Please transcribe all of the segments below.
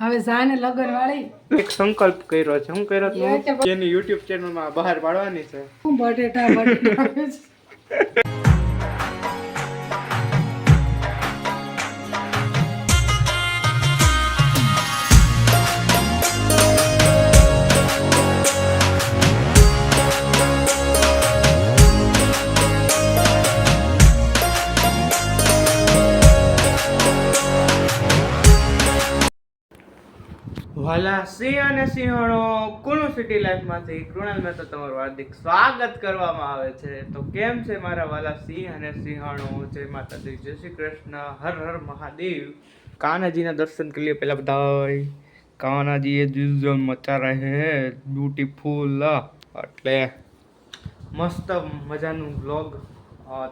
હવે જાને લગન વાળી એક સંકલ્પ કર્યો છે. હું કર્યો તો- એની યુટ્યુબ ચેનલમાં બહાર પાડવાની છે. હું બટેટા બટેટા વાલા સિંહ અને સિંહણો કુણુ સિટી લાઈફમાંથી કૃણાલ મહેતા તમારું હાર્દિક સ્વાગત કરવામાં આવે છે. તો કેમ છે મારા વાલા સિંહ અને સિંહણો? જય માતાજી, જય શ્રી કૃષ્ણ. હર હર મહાદેવ. કાનાજીના દર્શન કરી લે પહેલાં બધા કાનાજી એ દિલ મચા રહે. બ્યુટીફુલ. એટલે મસ્ત મજાનું બ્લોગ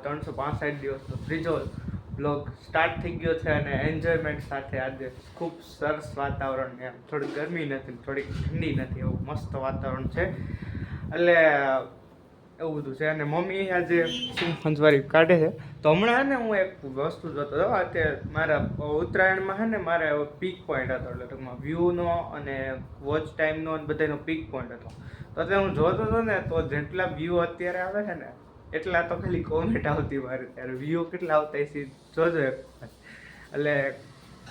ત્રણસો પાંસઠ દિવસનો ત્રીજો બ્લોગ સ્ટાર્ટ થઈ ગયો છે અને એન્જોયમેન્ટ સાથે આજે ખૂબ સરસ વાતાવરણ એમ થોડી ગરમી નથી, થોડીક ઠંડી નથી, એવું મસ્ત વાતાવરણ છે. એટલે એવું બધું છે. અને મમ્મી આજે સિંહ પંચવારી કાઢે છે. તો હમણાં ને હું એક વસ્તુ જોતો હતો અત્યારે મારા ઉત્તરાયણમાં છે ને મારે પીક પોઈન્ટ હતો, એટલે ટૂંકમાં વ્યૂનો અને વોચ ટાઈમનો અને બધાનો પીક પોઈન્ટ હતો. તો અત્યારે હું જોતો હતો ને, તો જેટલા વ્યૂ અત્યારે આવે છે ને એટલા તો ખાલી કોમેન્ટ આવતી મારે ત્યારે. વ્યૂ કેટલા આવતા એ જોજો એક એટલે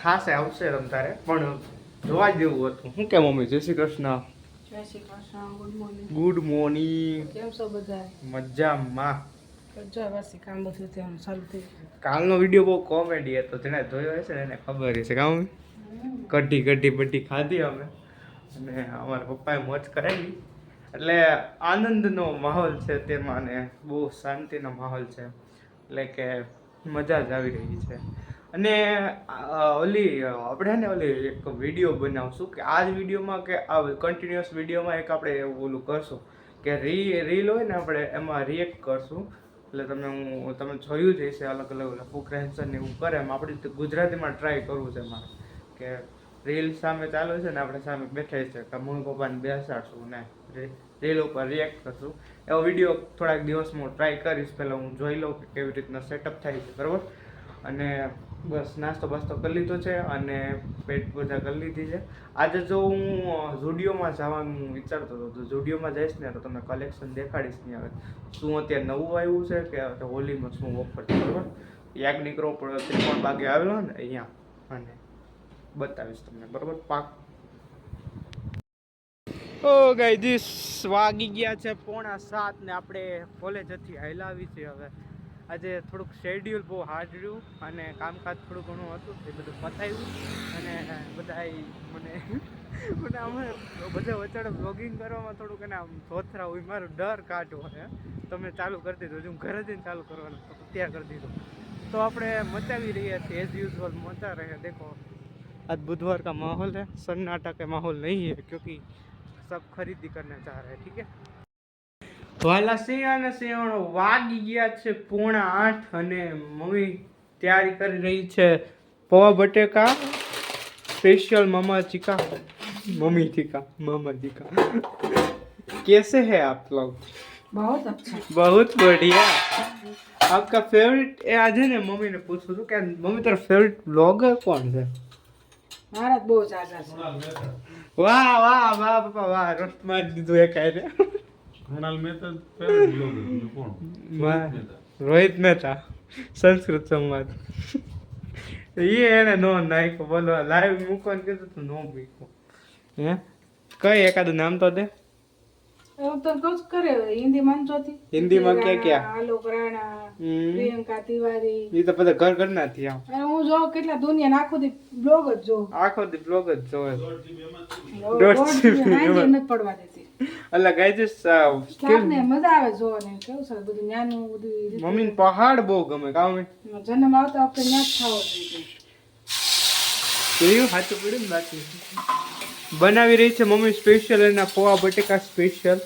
ખાસ આવશે તારે પણ જોવા જેવું હતું. શું કે મમ્મી? જય શ્રી કૃષ્ણ. જય Shri Krishna good morning. Good morning. કેમ છો બધા મજામાં. બધું કાલનો વીડિયો બહુ કોમેડી હતો. જેને જોયો હશે ને એને ખબર હશે. કામ કઢી કઢી બઢી ખાધી અમે. અને અમારા પપ્પાએ મોજ કરાવી. એટલે આનંદનો માહોલ છે તેમાં ને બહુ શાંતિનો માહોલ છે. એટલે કે મજા જ આવી રહી છે. અને ઓલી, આપણે ને ઓલી એક વીડિયો બનાવશું કે આ જ વિડીયોમાં કે આ કન્ટિન્યુઅસ વિડીયોમાં એક આપણે ઓલું કરશું કે રી, રીલ હોય ને આપણે એમાં રિએક્ટ કરશું. એટલે તમે હું, તમે જોયું જ હશે અલગ અલગ ઓલા ફૂક રહેશન ને એવું કરે એમ. આપણે રીતે ગુજરાતીમાં ટ્રાય કરવું છે મારે કે રીલ સામે ચાલુ છે ને આપણે સામે બેઠા છે કે મમ્મી પપ્પાને બેસાડશું ને રીલ ઉપર રિએક્ટ કરશું. એવો વીડિયો થોડાક દિવસમાં ટ્રાય કરીશ. પહેલાં હું જોઈ લઉં કે કેવી રીતના સેટઅપ થાય છે, બરાબર? અને બસ નાસ્તો બાસ્તો કરી લીધો છે અને પેટ પૂજા કરી લીધી છે. આજે જો હું ઝુડિયોમાં જવાનું વિચારતો હતો, તો ઝુડિયોમાં જઈશ ને તો તમને કલેક્શન દેખાડીશ નહીં આવે શું અત્યારે નવું આવ્યું છે કે હોલીમાં શું ઓફર છે, બરાબર? યાજ્ઞિક રોડ પર ત્રિકોણ બાગે આવેલો ને, અહીંયા. અને બતાવીશ તમને, બરાબર? પાક ઓ ગાઈ દીસ વાગી ગયા છે પોણા સાત ને આપણે કોલેજ હતી હલાવી છે હવે. આજે થોડુંક શેડ્યુલ બહુ હાર્ડ રહ્યું અને કામકાજ થોડું ઘણું હતું એ બધું પતાવ્યું. અને બધા મને મને અમે બધા વચ્ચે બ્લોગિંગ કરવામાં થોડુંક એને આમ ધોથરા હોય મારો ડર કાઢ્યો હે તમે ચાલુ કરી દીધું હું ઘરે જઈને ચાલુ કરવાનું અત્યારે કરી દીધું. તો આપણે મચાવી રહ્યા છીએ એઝ યુઝવલ મચા રહ્યા. દેખો આજ બુધવાર કા માહોલ હે સન્નાટા કે માહોલ નહીં હે ક્યોંકि सब खरीदी करना चाह रहे हैं ठीक है? તો હાલા સિંહ સિંહણો વાગી ગયા છે પોણા આઠ અને મમ્મી તૈયારી કરી રહી છે પવા બટેકા સ્પેશિયલ મમા ચીકા મમ્મી ચીકા મમા ચીકા કેસે હે આપ લોગ बहुत अच्छा। बहुत बढ़िया। आपका फेवरेट એ આજે ને મમ્મીને પૂછું છું કે મમ્મી તારો ફેવરેટ બ્લોગર કોણ છે મારા બહુ સાચા છે વાહ વાહ વાહ પપ્પા વાહ રોસ્ટ મારી દીધું એક આઈને કૃણાલ મહેતા કોણ. રોહિત મહેતા. સંસ્કૃત સંવાદ. એ એને નો નાખ્યો બોલો લાઈવ મૂકવાનું કીધું તું નો મૂક્યો. હે? કઈ એકાદું નામ તો દે? હું તો કહું કરે હિન્દીમાં જોતી હિન્દીમાં ક્યાં ક્યાં? આલોક રાણા પ્રિયંકા તિવારી. એ તો બધા ઘર ઘરના થયા. અને હું જો કેટલા દુનિયા આખો દી બ્લોગ જ જો આખો દી બ્લોગ જ જોવે. દોઢ જીબી. નથી પડવા દેતી. એટલે ગાઈજીસ ને મજા આવે જોવાની. કેવું સર બધું ન્યાનું બધું મમ્મીને પહાડ બહુ ગમે કામ જન્મ આવતા આપણે ન્યા જ ખાવો જોઈએ જોયું સાચું પડ્યું ને બાકી? બનાવી રહી છે મમ્મી સ્પેશિયલ એના પોવા બટેકા સ્પેશિયલ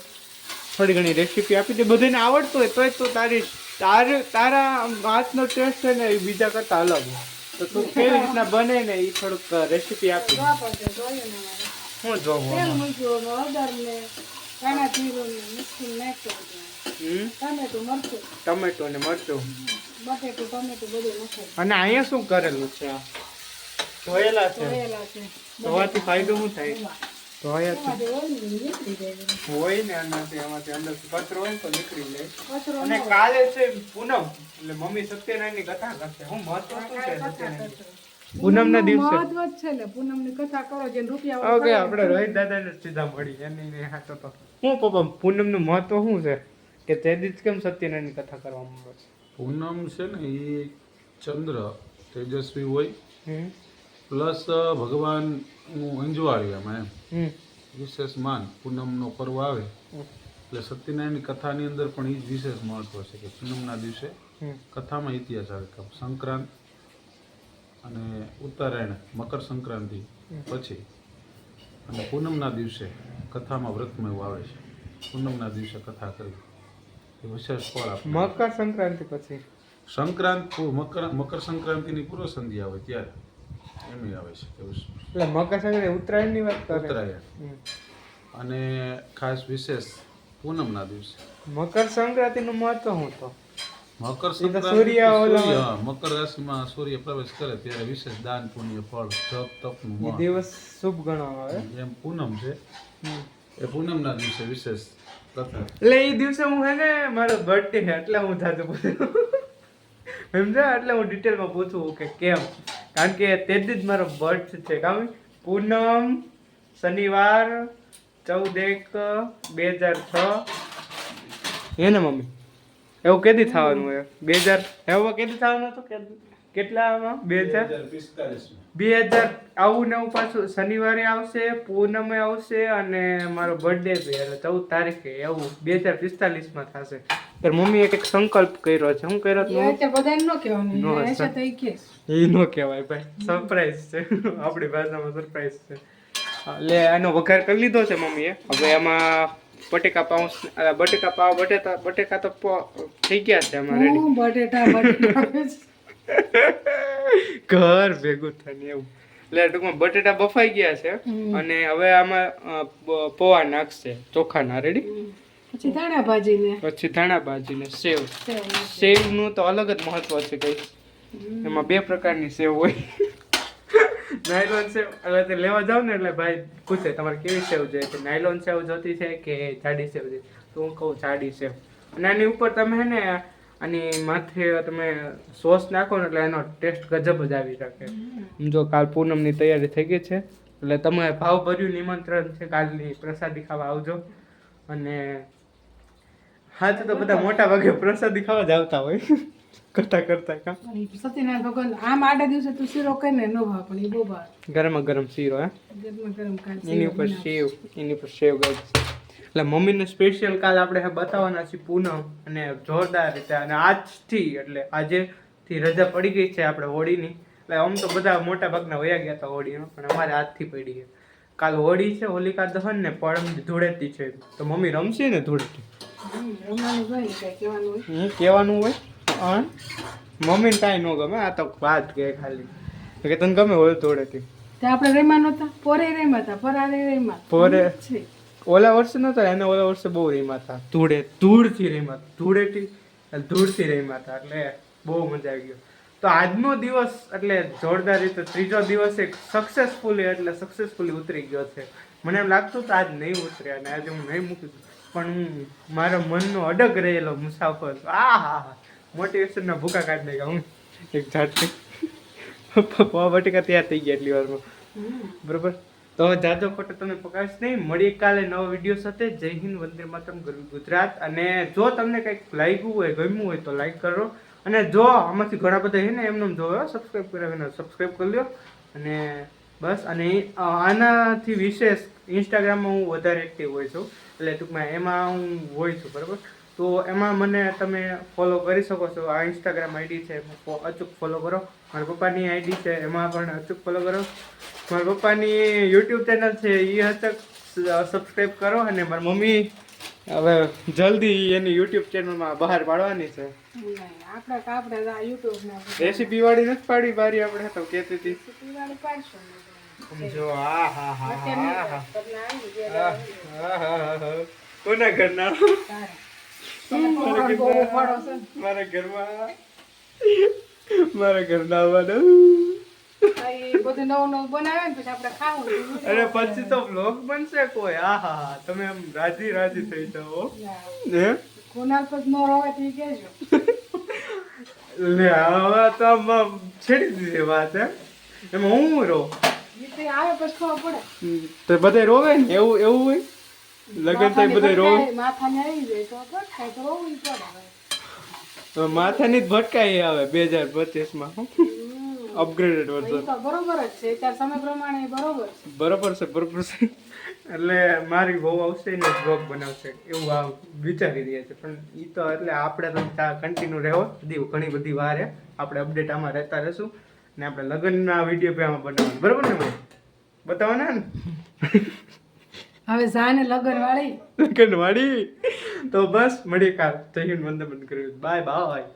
થોડી ઘણી રેસીપી આપી દે. બધાને આવડતું હોય તોય તો તારી તાર તારા હાથનો ટેસ્ટ છે ને એ બીજા કરતાં અલગ હોય. તો તું કેવી રીતના બને ને એ થોડુંક રેસીપી આપી દે. જોવા ટમેટું મરચું. ટમેટો ને મરચું. બટેટું ટમેટું બધું નખાય. અને અહીંયા શું કરેલું છે? આ ધોયેલા છે. ધોવાથી ફાયદો શું થાય? ધોયાથી હોય ને નીકળી જાય બધું. હોય ને એનાથી એમાંથી અંદર કચરો હોય તો નીકળી જાય. અને કાલે છે પૂનમ એટલે મમ્મી સત્યનારાયણની કથા કરશે. હું મહત્વ શું છે સત્યનારાયણ પૂનમના દિવસે. મહત્વ છે ને પૂનમની કથા કરો જે રૂપિયા ઓકે આપણે રોહિત દાદા ને સીધા મળી. એની ને તો હું પપ્પા પૂનમનું મહત્વ શું છે? કે તે દિવસ કેમ સત્યનારાયણ કથા કરવામાં આવે છે? પૂનમ છે ને એ ચંદ્ર તેજસ્વી હોય. હમ. પ્લસ ભગવાનનું અંજવાળી એમાં. એમ વિશેષ માન પૂનમનો પર્વ આવે. એટલે સત્યનારાયણની કથાની અંદર પણ એ જ વિશેષ મહત્વ છે કે પૂનમના દિવસે કથામાં ઇતિહાસ આવે. કે સંક્રાંત અને ઉત્તરાયણ મકર સંક્રાંતિ પછી. અને પૂનમના દિવસે કથામાં વ્રતમાં એવું આવે છે. પૂનમના દિવસે કથા કરવી એ વિશેષ ફળ આપે. મકર સંક્રાંતિ પછી. સંક્રાંત મકર મકર સંક્રાંતિની પૂર્વ સંધ્યા હોય ત્યારે. એમ આવે છે એવું એટલે મકર સંક્રાંતિ ઉત્તરાયણની વાત કરે. ઉત્તરાયણ. અને ખાસ વિશેષ પૂનમના દિવસે. મકર સંક્રાંતિનું મહત્વ શું તો? મકર સંક્રાંતિ હા, મકર રાશિમાં સૂર્ય પ્રવેશ કરે ત્યારે વિશેષ દાન પુણ્ય ફળ જપ તપનું દિવસ શુભ ગણવામાં આવે. એમ પૂનમ છે. એ પૂનમના દિવસે વિશેષ એટલે એ દિવસે હું હે ને મારો બર્થડે છે એટલે હું થતું પૂછું. સમજા એટલે હું ડિટેલમાં પૂછું કે કેમ? કારણ કે તે જ મારો બર્થ છે કામ? પૂનમ શનિવાર ચૌદ એક બે હજાર છ. હે ને મમ્મી? એવું કેદી થવાનું હોય? બે હજાર એવું કેદી થવાનું હતું? કેટલામાં? બે હજાર? બે હજાર આવું ને આવું પાછું શનિવારે આવશે પૂનમે આવશે અને મારો બર્થડે એટલે ચૌદ તારીખે એવું બે હજાર પિસ્તાલીસમાં થશે. ત્યારે મમ્મીએ એક સંકલ્પ કર્યો છે. હું કર્યો બધાને ન કહેવાનું નો, એ નો કહેવાય ભાઈ. સરપ્રાઈઝ છે. આપણી ભાષામાં સરપ્રાઈઝ છે. એટલે આનો વઘાર કરી લીધો છે મમ્મીએ. હવે એમાં બટેકા પાઉં બટેકા પાવ બટેટા બટેકા તો થઈ ગયા છે અમારે રેડી બટેટા ઘર ભેગું થાય એવું. એટલે ટૂંકમાં બટેટા બફાઈ ગયા છે. અને હવે આમાં પૌવા નાખશે ચોખાના રેડી પછી ધાણા ભાજીને પછી ધાણા ભાજી ને સેવ. સેવનું તો અલગ જ મહત્વ છે કઈ. એમાં બે પ્રકારની સેવ હોય. નાયલોન સેવ એટલે લેવા જાવ ને એટલે ભાઈ પૂછે તમારે કેવી સેવ જોઈએ છે? નાયલોન સેવ જોતી છે કે જાડી સેવ છે તો હું કહું જાડી સેવ. અને આની ઉપર તમે હે ને આની માથે તમે સોસ નાખો ને એટલે એનો ટેસ્ટ ગજબ જ આવી શકે. જો કાલ પૂનમની તૈયારી થઈ ગઈ છે એટલે તમે ભાવભર્યું નિમંત્રણ છે કાલની પ્રસાદી ખાવા આવજો. અને હા તો બધા મોટા ભાગે પ્રસાદી ખાવા જ આવતા હોય. કરતા કરતા કા સત્યનારાયણ ભગવાન આમ આડા દિવસે તું શીરો કઈ ને નો ભાવ પણ એ બહુ ભાવ. ગરમ ગરમ શીરો હે. ગરમ ગરમ એની ઉપર. સેવ એની ઉપર સેવ ગાય એટલે મમ્મીને સ્પેશિયલ કાલ આપણે બતાવવાના છીએ પૂનમ અને જોરદાર રીતે. અને આજથી એટલે આજેથી રજા પડી ગઈ છે આપણે હોળીની. એટલે આમ તો બધા મોટા ભાગના વયા ગયા હતા હોળીનો પણ અમારે આજથી પડી ગયા કાલ હોળી છે હોલિકા દહન ને પરમ ધૂળેટી છે. તો મમ્મી રમશે ને ધૂળેટી? હું કહેવાનું હોય અન મમ્મીને કાંઈ ન ગમે. આ તો વાત કે ખાલી. કે તને ગમે હોય તે આપણે રેમા નહોતા પોરે રેમા હતા પરારે રેમા. પોરે. ઓલા વર્ષે નતા એને ઓલા વર્ષે બહુ રેમા હતા. ધૂળે ધૂળથી રીમા ધૂળેથી ધૂળથી રેમા હતા એટલે બહુ મજા આવી ગયો તો આજનો દિવસ એટલે જોરદાર રીતે ત્રીજો દિવસ એક સક્સેસફુલી એટલે સક્સેસફુલી ઉતરી ગયો છે. મને એમ લાગતું હતું આજ નહીં ઉતરે અને આજે હું નહીં મૂકી દઉં. પણ હું મારા મનનો અડગ રહેલો મુસાફર. આ હા હા મોટિવેશનના ભૂકા કાઢી નાખ્યા. હું એક જાતે પવા બટેકા તૈયાર થઈ ગયા એટલી વારમાં. બરોબર? તો જાજો ખોટો તમે પકાવીશ નહીં. મળીએ કાલે નવો વીડિયો સાથે. જય હિન્દ, વંદે માતરમ, ગરવી ગુજરાત. અને જો તમને કંઈક લાગ્યું હોય, ગમ્યું હોય તો લાઈક કરો. અને જો આમાંથી ઘણા બધા છે ને, એમને જોયો સબસ્ક્રાઈબ કર્યા સબસ્ક્રાઈબ કરી લો અને બસ. અને આનાથી વિશેષ ઇન્સ્ટાગ્રામમાં હું વધારે એક્ટિવ હોય છું. એટલે ટૂંકમાં એમાં હું હોય છું બરાબર? તો એમાં મને તમે ફોલો કરી શકો છો. આ ઇન્સ્ટાગ્રામ આઈડી છે અચૂક ફોલો કરો. મારા પપ્પાની આઈડી છે એમાં પણ અચૂક ફોલો કરો. મારા પપ્પાની યુટ્યુબ ચેનલ છે એ અચૂક સબસ્ક્રાઈબ કરો અને મારી મમ્મી હવે જલ્દી એની યુટ્યુબ ચેનલમાં બહાર પાડવાની છે. રેસીપી વાળી નથી પાડી બારી આપણે તો કહેતી હતી. આ હા હા હા હા કોના ઘરના. મારા ઘરમાં? મારા ઘરના આવવાનું. બધું નવું નવું બનાવે ને પછી આપણે ખાવું અરે પછી તો બ્લોગ બનશે કોઈ. આ હા તમે એમ રાજી રાજી થઈ જાઓ. ને કોના પર ન રોવે તો ઈ લે હવે તો આમ છેડી દીધી વાત એમ હું રહો? આવે પછી ખબર પડે. તો બધે રોવે ને? એવું એવું હોય? લગન થાય બધે રોવે? માથાને આવી જાય તો ભટકાય તો રોવું પડે માથાની જ ભટકાઈ આવે બે હજાર પચીસમાં. અપગ્રેડેડ વર્ઝન બરોબર જ છે. અત્યારે સમય પ્રમાણે બરોબર છે. બરોબર છે બરોબર છે. એટલે મારી બહુ આવશે ને બ્લોગ બનાવશે. એવું આ વિચારી રહ્યા છે. પણ એ તો એટલે આપણે તો કન્ટિન્યુ રહેવો દીવ ઘણી બધી વાર આપણે અપડેટ આમાં રહેતા રહેશું. ને આપણે લગ્નના વીડિયો પણ આમાં બનાવવાનું. બરોબર ને ભાઈ? બતાવવાના ને હવે જાને લગન વાળી લગન વાળી તો બસ મળીએ કાલ. જય હિન્દ વંદન કર્યું બાય બાય.